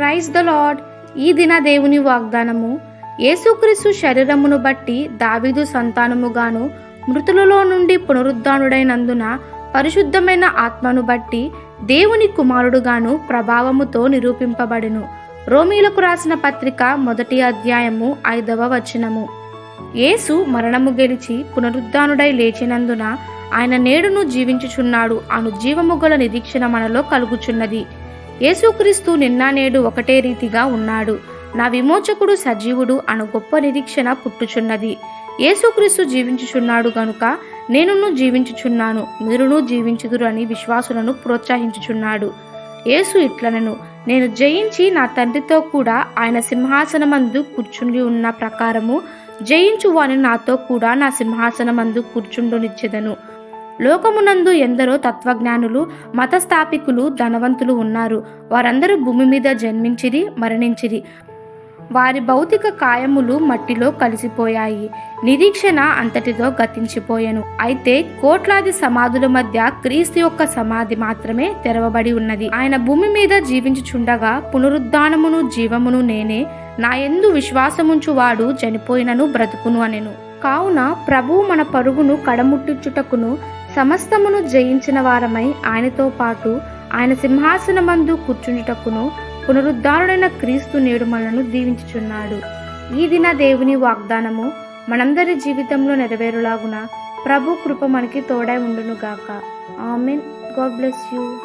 Praise the lord. ఈ దిన దేవుని వాగ్దానము యేసుక్రీస్తు శరీరమును బట్టి దావీదు సంతానముగాను మృతులలో నుండి పునరుద్ధానుడైనందున పరిశుద్ధమైన ఆత్మను బట్టి దేవుని కుమారుడుగాను ప్రభావముతో నిరూపింపబడెను. రోమీలకు రాసిన పత్రిక మొదటి అధ్యాయము ఐదవ వచనము. యేసు మరణము గెలిచి పునరుద్ధానుడై లేచినందున ఆయన నేడును జీవించుచున్నాడు అను జీవము గల నిరీక్షణ మనలో కలుగుచున్నది. యేసుక్రీస్తు నిన్న నేడు ఒకటే రీతిగా ఉన్నాడు. నా విమోచకుడు సజీవుడు అను గొప్ప నిరీక్షణ పుట్టుచున్నది. యేసుక్రీస్తు జీవించుచున్నాడు గనుక నేనును జీవించుచున్నాను మీరును జీవించుదురు అని విశ్వాసులను ప్రోత్సహించుచున్నాడు. యేసు ఇట్లనను నేను జయించి నా తండ్రితో కూడా ఆయన సింహాసనమందు కూర్చుండి ఉన్న ప్రకారము జయించువాని నాతో కూడా నా సింహాసనమందు కూర్చుండునిచ్చెదను. లోకమునందు ఎందరో తత్వజ్ఞానులు మతస్థాపికులు ధనవంతులు ఉన్నారు. వారందరూ భూమి మీద జన్మించిరి మరణించిరి. వారి భౌతిక కాయములు మట్టిలో కలిసిపోయాయి. నిరీక్షణ అంతటితో గతించిపోయాను. అయితే కోట్లాది సమాధుల మధ్య క్రీస్తు యొక్క సమాధి మాత్రమే తెరవబడి ఉన్నది. ఆయన భూమి మీద జీవించుచుండగా పునరుద్ధానమును జీవమును నేనే నా ఎందు విశ్వాసముంచు వాడు చనిపోయినను బ్రతుకును అనెను. కావున ప్రభువు మన పరుగును కడముట్టించుటకును సమస్తమును జయించిన వారమై ఆయనతో పాటు ఆయన సింహాసనమందు కూర్చుండుటకును పునరుద్ధారుడైన క్రీస్తు నేడు మనను దీవించుచున్నాడు. ఈ దిన దేవుని వాగ్దానము మనందరి జీవితంలో నెరవేరులాగున ప్రభు కృప మనకి తోడై ఉండును గాక ఆమెన్. God bless you.